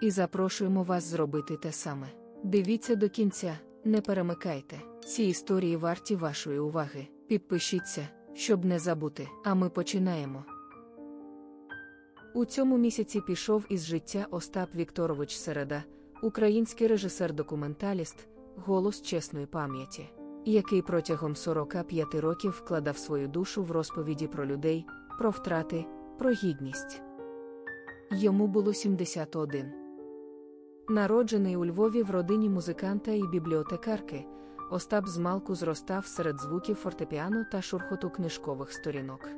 і запрошуємо вас зробити те саме. Дивіться до кінця, не перемикайте. Ці історії варті вашої уваги. Підпишіться, щоб не забути. А ми починаємо. У цьому місяці пішов із життя Остап Вікторович Середа, український режисер-документаліст, голос чесної пам'яті, який протягом 45 років вкладав свою душу в розповіді про людей, про втрати, про гідність. Йому було 71. Народжений у Львові в родині музиканта і бібліотекарки, Остап змалку зростав серед звуків фортепіано та шурхоту книжкових сторінок.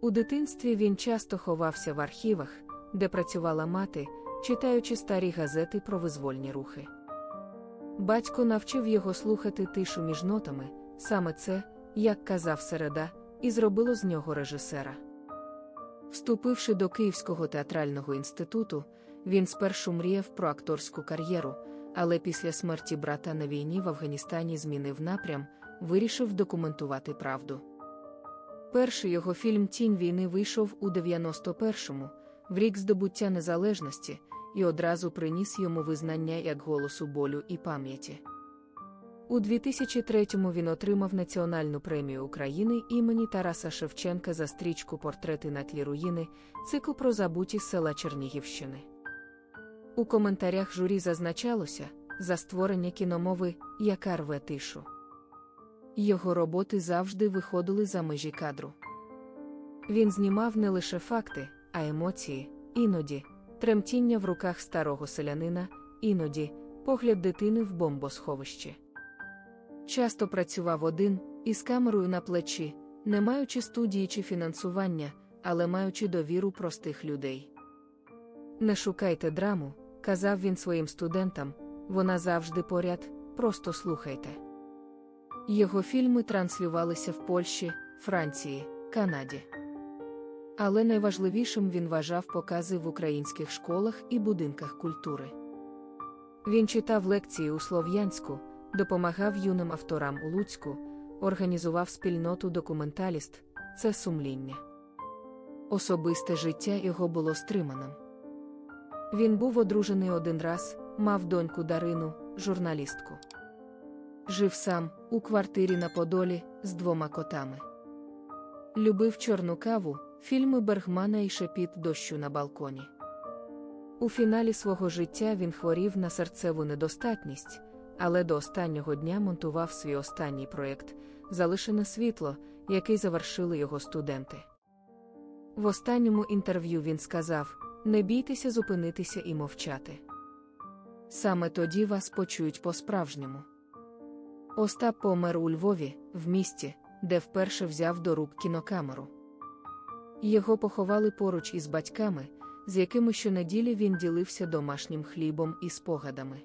У дитинстві він часто ховався в архівах, де працювала мати, читаючи старі газети про визвольні рухи. Батько навчив його слухати тишу між нотами, саме це, як казав Середа, і зробило з нього режисера. Вступивши до Київського театрального інституту, він спершу мріяв про акторську кар'єру, але після смерті брата на війні в Афганістані змінив напрям, вирішив документувати правду. Перший його фільм Тінь війни вийшов у 91-му, в рік здобуття незалежності, і одразу приніс йому визнання як голосу болю і пам'яті. У 2003-му він отримав Національну премію України імені Тараса Шевченка за стрічку Портрети на тлі руїни, цикл про забуті села Чернігівщини. У коментарях журі зазначалося за створення кіномови, яка рве тишу. Його роботи завжди виходили за межі кадру. Він знімав не лише факти, а емоції, іноді, тремтіння в руках старого селянина, іноді погляд дитини в бомбосховищі. Часто працював один, із камерою на плечі, не маючи студії чи фінансування, але маючи довіру простих людей. Не шукайте драму, казав він своїм студентам, вона завжди поряд, просто слухайте. Його фільми транслювалися в Польщі, Франції, Канаді. Але найважливішим він вважав покази в українських школах і будинках культури. Він читав лекції у Слов'янську, допомагав юним авторам у Луцьку, організував спільноту документаліст, це сумління. Особисте життя його було стриманим. Він був одружений один раз, мав доньку Дарину, журналістку. Жив сам у квартирі на Подолі з двома котами. Любив чорну каву, фільми Бергмана і шепіт дощу на балконі. У фіналі свого життя він хворів на серцеву недостатність, але до останнього дня монтував свій останній проєкт Залишене світло, який завершили його студенти. В останньому інтерв'ю він сказав: Не бійтеся зупинитися і мовчати. Саме тоді вас почують по-справжньому. Остап помер у Львові, в місті, де вперше взяв до рук кінокамеру. Його поховали поруч із батьками, з якими щонеділі він ділився домашнім хлібом і спогадами.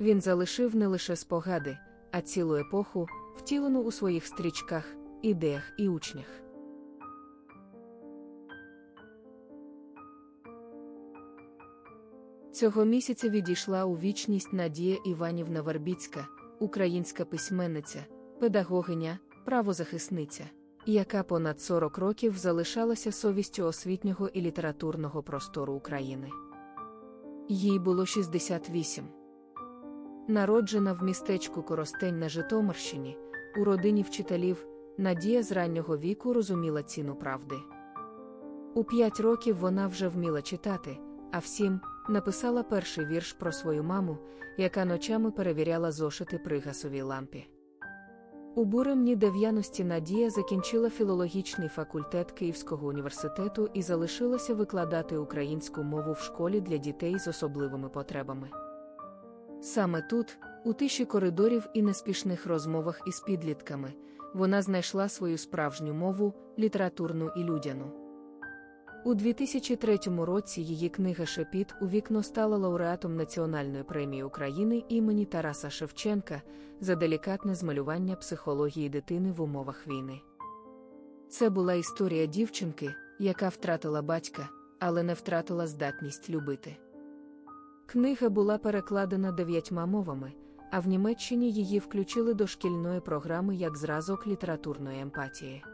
Він залишив не лише спогади, а цілу епоху, втілену у своїх стрічках, ідеях і учнях. Цього місяця відійшла у вічність Надія Іванівна Вербіцька, українська письменниця, педагогиня, правозахисниця, яка понад 40 років залишалася совістю освітнього і літературного простору України. Їй було 68. Народжена в містечку Коростень на Житомирщині, у родині вчителів, Надія з раннього віку розуміла ціну правди. У п'ять років вона вже вміла читати, а всім написала перший вірш про свою маму, яка ночами перевіряла зошити при гасовій лампі. У буремні дев'яності Надія закінчила філологічний факультет Київського університету і залишилася викладати українську мову в школі для дітей з особливими потребами. Саме тут, у тиші коридорів і неспішних розмовах із підлітками, вона знайшла свою справжню мову, літературну і людяну. У 2003 році її книга Шепіт у вікно стала лауреатом Національної премії України імені Тараса Шевченка за делікатне змалювання психології дитини в умовах війни. Це була історія дівчинки, яка втратила батька, але не втратила здатність любити. Книга була перекладена дев'ятьма мовами, а в Німеччині її включили до шкільної програми як зразок літературної емпатії.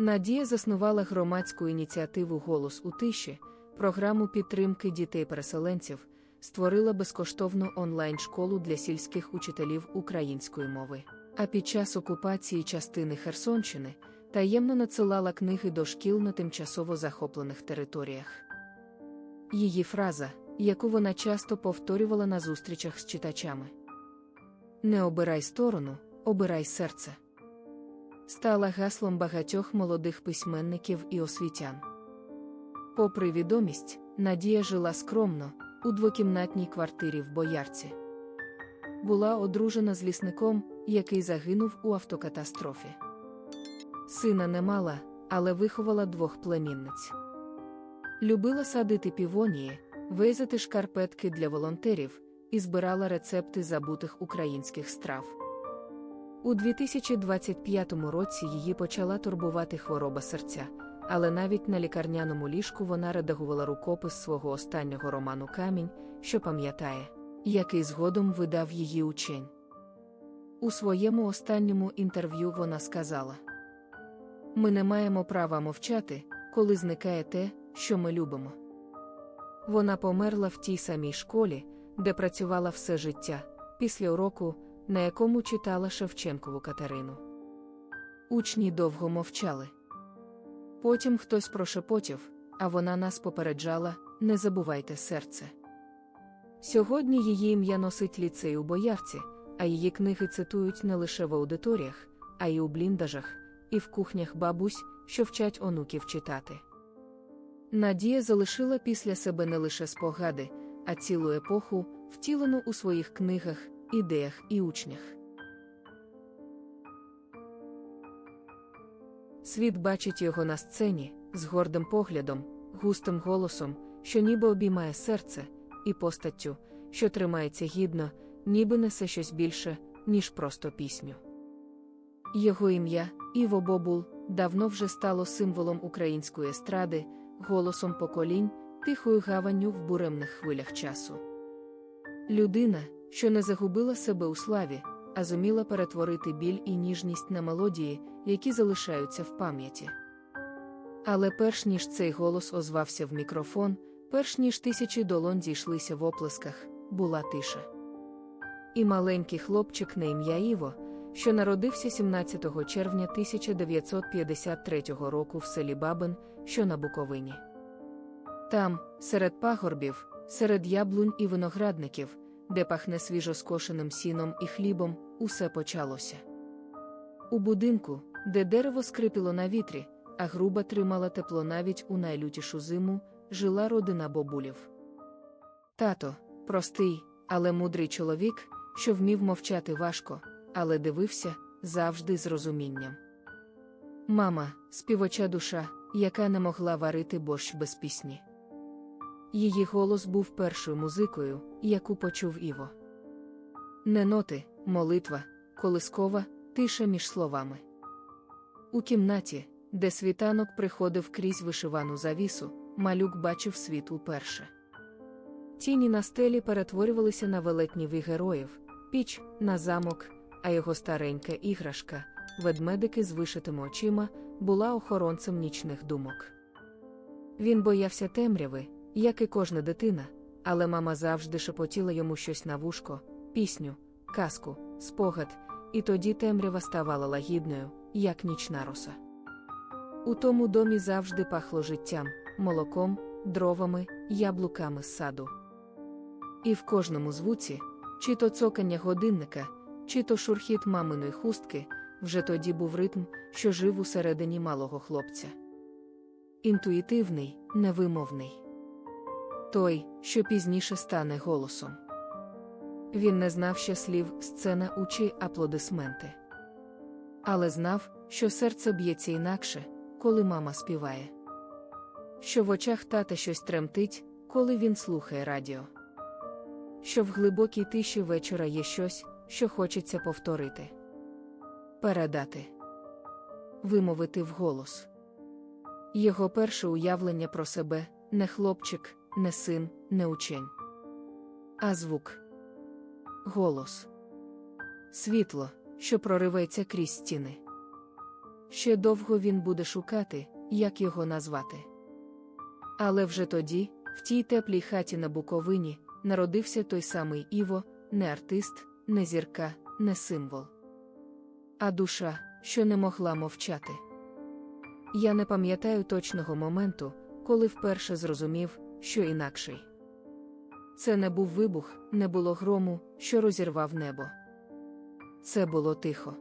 Надія заснувала громадську ініціативу Голос у тиші, програму підтримки дітей-переселенців, створила безкоштовну онлайн-школу для сільських учителів української мови. А під час окупації частини Херсонщини таємно надсилала книги до шкіл на тимчасово захоплених територіях. Її фраза, яку вона часто повторювала на зустрічах з читачами: Не обирай сторону, обирай серце. Стала гаслом багатьох молодих письменників і освітян. Попри відомість, Надія жила скромно, у двокімнатній квартирі в Боярці. Була одружена з лісником, який загинув у автокатастрофі. Сина не мала, але виховала двох племінниць. Любила садити півонії, везати шкарпетки для волонтерів і збирала рецепти забутих українських страв. У 2025 році її почала турбувати хвороба серця, але навіть на лікарняному ліжку вона редагувала рукопис свого останнього роману Камінь, що пам'ятає, який згодом видав її учень. У своєму останньому інтерв'ю вона сказала: Ми не маємо права мовчати, коли зникає те, що ми любимо. Вона померла в тій самій школі, де працювала все життя, після уроку, на якому читала Шевченкову Катерину. Учні довго мовчали. Потім хтось прошепотів, а вона нас попереджала не забувайте серце. Сьогодні її ім'я носить ліцей у боярці, а її книги цитують не лише в аудиторіях, а й у бліндажах, і в кухнях бабусь, що вчать онуків читати. Надія залишила після себе не лише спогади, а цілу епоху, втілену у своїх книгах, ідеях і учнях. Світ бачить його на сцені з гордим поглядом, густим голосом, що ніби обіймає серце, і постаттю, що тримається гідно, ніби несе щось більше, ніж просто пісню. Його ім'я, Іво Бобул, давно вже стало символом української естради, голосом поколінь, тихою гаванню в буремних хвилях часу. Людина, що не загубила себе у славі, а зуміла перетворити біль і ніжність на мелодії, які залишаються в пам'яті. Але перш ніж цей голос озвався в мікрофон, перш ніж тисячі долон зійшлися в оплесках, була тиша. І маленький хлопчик на ім'я Іво, що народився 17 червня 1953 року в селі Бабин, що на Буковині. Там, серед пагорбів, серед яблунь і виноградників, де пахне свіжоскошеним сіном і хлібом, усе почалося. У будинку, де дерево скрипіло на вітрі, а груба тримала тепло навіть у найлютішу зиму, жила родина бобулів. Тато, простий, але мудрий чоловік, що вмів мовчати важко, але дивився завжди з розумінням. Мама, співоча душа, яка не могла варити борщ без пісні. Її голос був першою музикою, яку почув Іво. Не ноти, молитва, колискова, тиша між словами. У кімнаті, де світанок приходив крізь вишивану завісу, малюк бачив світ уперше. Тіні на стелі перетворювалися на велетніві героїв, піч на замок, а його старенька іграшка, ведмедики з вишитими очима, була охоронцем нічних думок. Він боявся темряви, як і кожна дитина, але мама завжди шепотіла йому щось на вушко, пісню, казку, спогад, і тоді темрява ставала лагідною, як нічна роса. У тому домі завжди пахло життям, молоком, дровами, яблуками з саду. І в кожному звуці, чи то цокання годинника, чи то шурхіт маминої хустки, вже тоді був ритм, що жив усередині малого хлопця. Інтуїтивний, невимовний. Той, що пізніше стане голосом. Він не знав ще слів, сцена учі аплодисменти. Але знав, що серце б'ється інакше, коли мама співає. що в очах тата щось тремтить, коли він слухає радіо. Що в глибокій тиші вечора є щось, що хочеться повторити. Передати, вимовити вголос. Його перше уявлення про себе не хлопчик, не син, не учень, а звук, голос, світло, що проривається крізь стіни. Ще довго він буде шукати, як його назвати. Але вже тоді, в тій теплій хаті на Буковині, народився той самий Іво, не артист, не зірка, не символ, а душа, що не могла мовчати. Я не пам'ятаю точного моменту, коли вперше зрозумів, що інакший. Це не був вибух, не було грому, що розірвав небо. Це було тихо.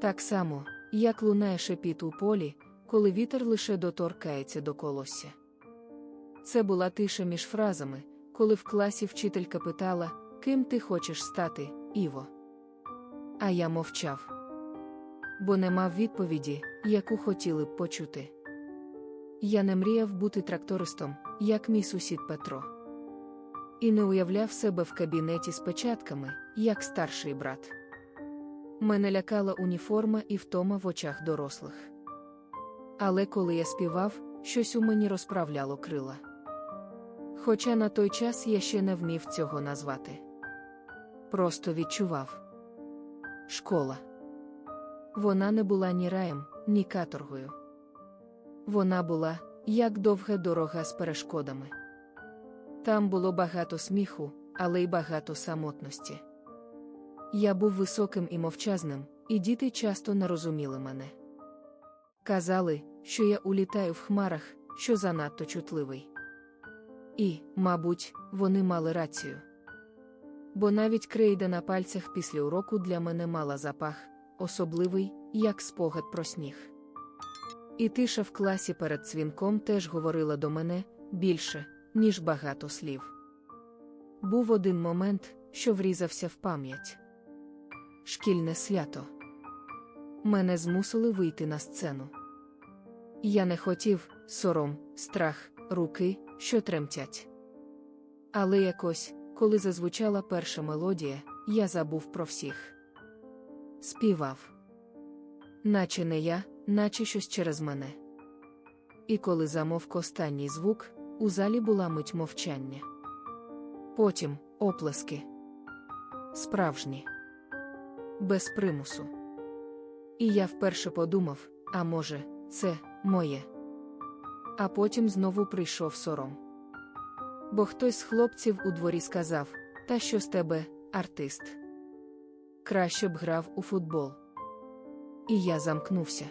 Так само, як лунає шепіт у полі, коли вітер лише доторкається до колосся. Це була тиша між фразами, коли в класі вчителька питала, ким ти хочеш стати, Іво. А я мовчав, бо не мав відповіді, яку хотіли б почути. Я не мріяв бути трактористом, як мій сусід Петро. І не уявляв себе в кабінеті з печатками, як старший брат. Мене лякала уніформа і втома в очах дорослих. Але коли я співав, щось у мені розправляло крила. Хоча на той час я ще не вмів цього назвати. Просто відчував школа. Вона не була ні раєм, ні каторгою. Вона була, як довга дорога з перешкодами. Там було багато сміху, але й багато самотності. Я був високим і мовчазним, і діти часто не розуміли мене. Казали, що я улітаю в хмарах, що занадто чутливий. І, мабуть, вони мали рацію. Бо навіть крейда на пальцях після уроку для мене мала запах, особливий, як спогад про сніг. І тиша в класі перед цвінком теж говорила до мене більше, ніж багато слів. Був один момент, що врізався в пам'ять. Шкільне свято. Мене змусили вийти на сцену. Я не хотів сором, страх, руки, що тремтять. Але якось, коли зазвучала перша мелодія, я забув про всіх. Співав. Наче не я, наче щось через мене. І коли замовк останній звук, у залі була мить мовчання. Потім оплески. Справжні. Без примусу. І я вперше подумав: а може, це моє. А потім знову прийшов сором. Бо хтось з хлопців у дворі сказав: Та що з тебе, артист? Краще б грав у футбол. І я замкнувся.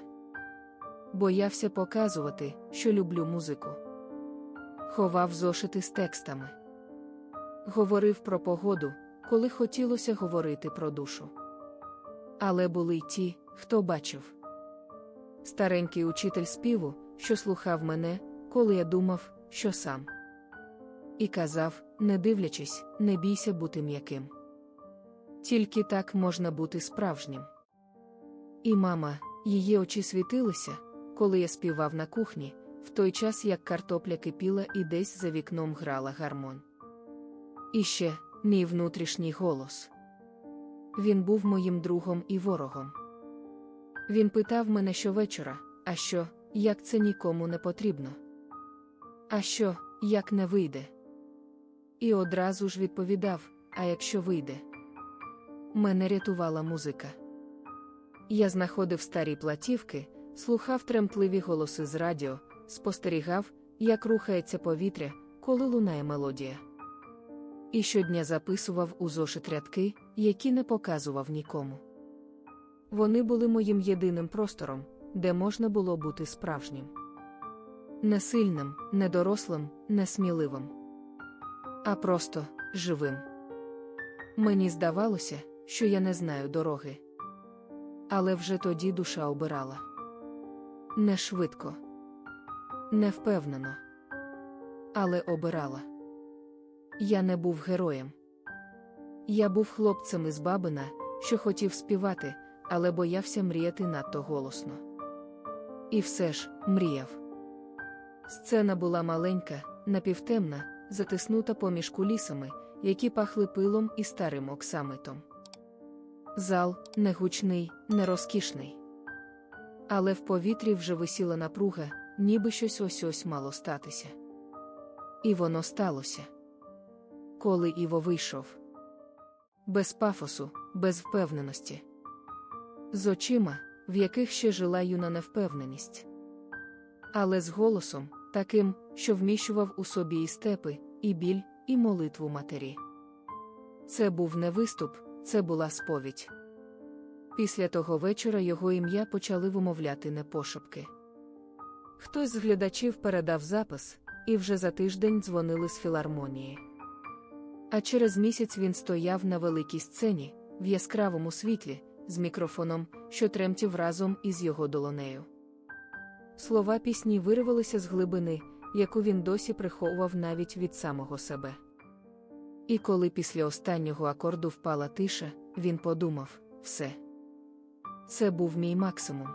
Боявся показувати, що люблю музику. Ховав зошити з текстами. Говорив про погоду, коли хотілося говорити про душу. Але були й ті, хто бачив. Старенький учитель співу, що слухав мене, коли я думав, що сам. І казав, не дивлячись, не бійся бути м'яким. Тільки так можна бути справжнім. І мама, її очі світилися, коли я співав на кухні, в той час як картопля кипіла і десь за вікном грала гармон. І ще мій внутрішній голос. Він був моїм другом і ворогом. Він питав мене щовечора, а що, як це нікому не потрібно? А що, як не вийде? І одразу ж відповідав: А якщо вийде? Мене рятувала музика. Я знаходив старі платівки, слухав тремтливі голоси з радіо, спостерігав, як рухається повітря, коли лунає мелодія. І щодня записував у зошит рядки, які не показував нікому. Вони були моїм єдиним простором, де можна було бути справжнім. Не сильним, не дорослим, не сміливим, а просто живим. Мені здавалося, що я не знаю дороги. Але вже тоді душа обирала не швидко, не впевнено, але обирала. Я не був героєм. Я був хлопцем із бабина, що хотів співати, але боявся мріяти надто голосно. І все ж мріяв. Сцена була маленька, напівтемна, затиснута поміж кулісами, які пахли пилом і старим оксамитом. Зал не гучний, не розкішний. Але в повітрі вже висіла напруга, ніби щось ось ось мало статися. І воно сталося. Коли Іво вийшов. Без пафосу, без впевненості. З очима, в яких ще жила юна невпевненість. Але з голосом, таким, що вміщував у собі і степи, і біль, і молитву матері. Це був не виступ, це була сповідь. Після того вечора його ім'я почали вимовляти не пошепки. Хтось з глядачів передав запис, і вже за тиждень дзвонили з філармонії. А через місяць він стояв на великій сцені, в яскравому світлі, з мікрофоном, що тремтів разом із його долонею. Слова пісні вирвалися з глибини, яку він досі приховував навіть від самого себе. І коли після останнього акорду впала тиша, він подумав все. Це був мій максимум.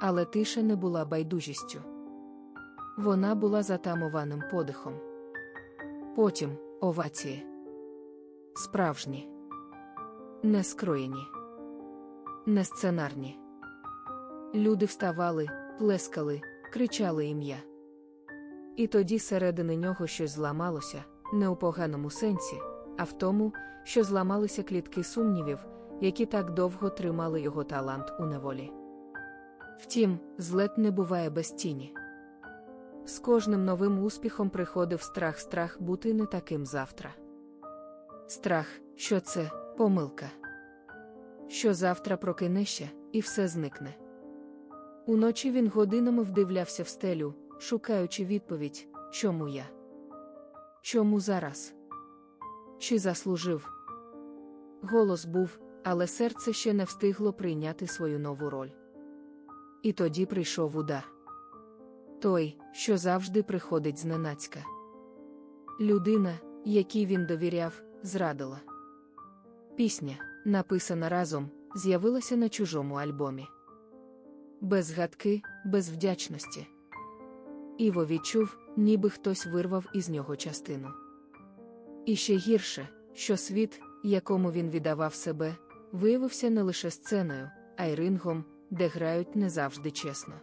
Але тиша не була байдужістю. Вона була затамованим подихом. Потім овації. Справжні, не скроєні, не сценарні. Люди вставали, плескали, кричали ім'я. І тоді середини нього щось зламалося, не у поганому сенсі, а в тому, що зламалися клітки сумнівів, які так довго тримали його талант у неволі. Втім, злет не буває без тіні. З кожним новим успіхом приходив страх страх бути не таким завтра. Страх, що це помилка. Що завтра прокинешся, і все зникне. Уночі він годинами вдивлявся в стелю, шукаючи відповідь, чому я? Чому зараз? Чи заслужив? Голос був, але серце ще не встигло прийняти свою нову роль. І тоді прийшов удар. Той, що завжди приходить зненацька. Людина, якій він довіряв, зрадила. Пісня, написана разом, з'явилася на чужому альбомі. Без гадки, без вдячності. Іво відчув, ніби хтось вирвав із нього частину. І ще гірше, що світ, якому він віддавав себе, виявився не лише сценою, а й рингом, де грають не завжди чесно.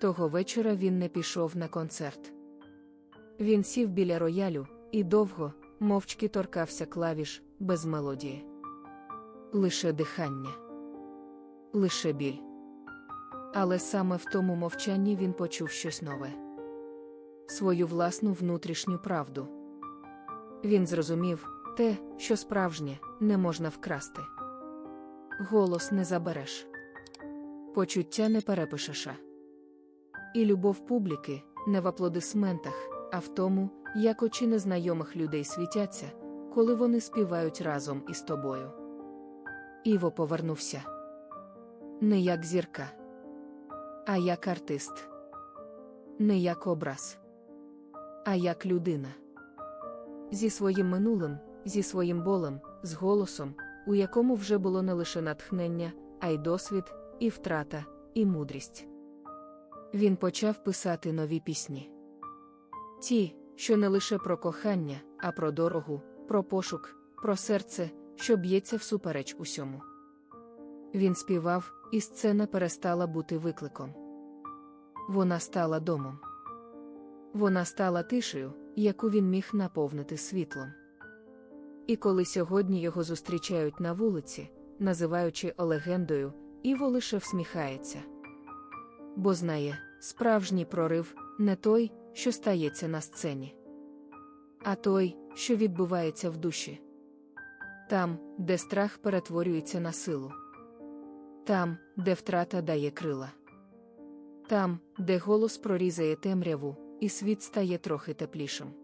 Того вечора він не пішов на концерт. Він сів біля роялю і довго, мовчки торкався клавіш, без мелодії. Лише дихання, лише біль. Але саме в тому мовчанні він почув щось нове свою власну внутрішню правду. Він зрозумів те, що справжнє, не можна вкрасти. Голос не забереш, почуття не перепишеш. І любов публіки не в аплодисментах, а в тому, як очі незнайомих людей світяться, коли вони співають разом із тобою. Іво повернувся не як зірка, а як артист, не як образ, а як людина. Зі своїм минулим, зі своїм болем, з голосом, у якому вже було не лише натхнення, а й досвід, і втрата, і мудрість. Він почав писати нові пісні. Ті, що не лише про кохання, а про дорогу, про пошук, про серце, що б'ється всупереч усьому. Він співав, і сцена перестала бути викликом. Вона стала домом. Вона стала тишею, яку він міг наповнити світлом. І коли сьогодні його зустрічають на вулиці, називаючи легендою, Іво лише всміхається. Бо знає, справжній прорив не той, що стається на сцені, а той, що відбувається в душі. Там, де страх перетворюється на силу. Там, де втрата дає крила. Там, де голос прорізає темряву, і світ стає трохи теплішим.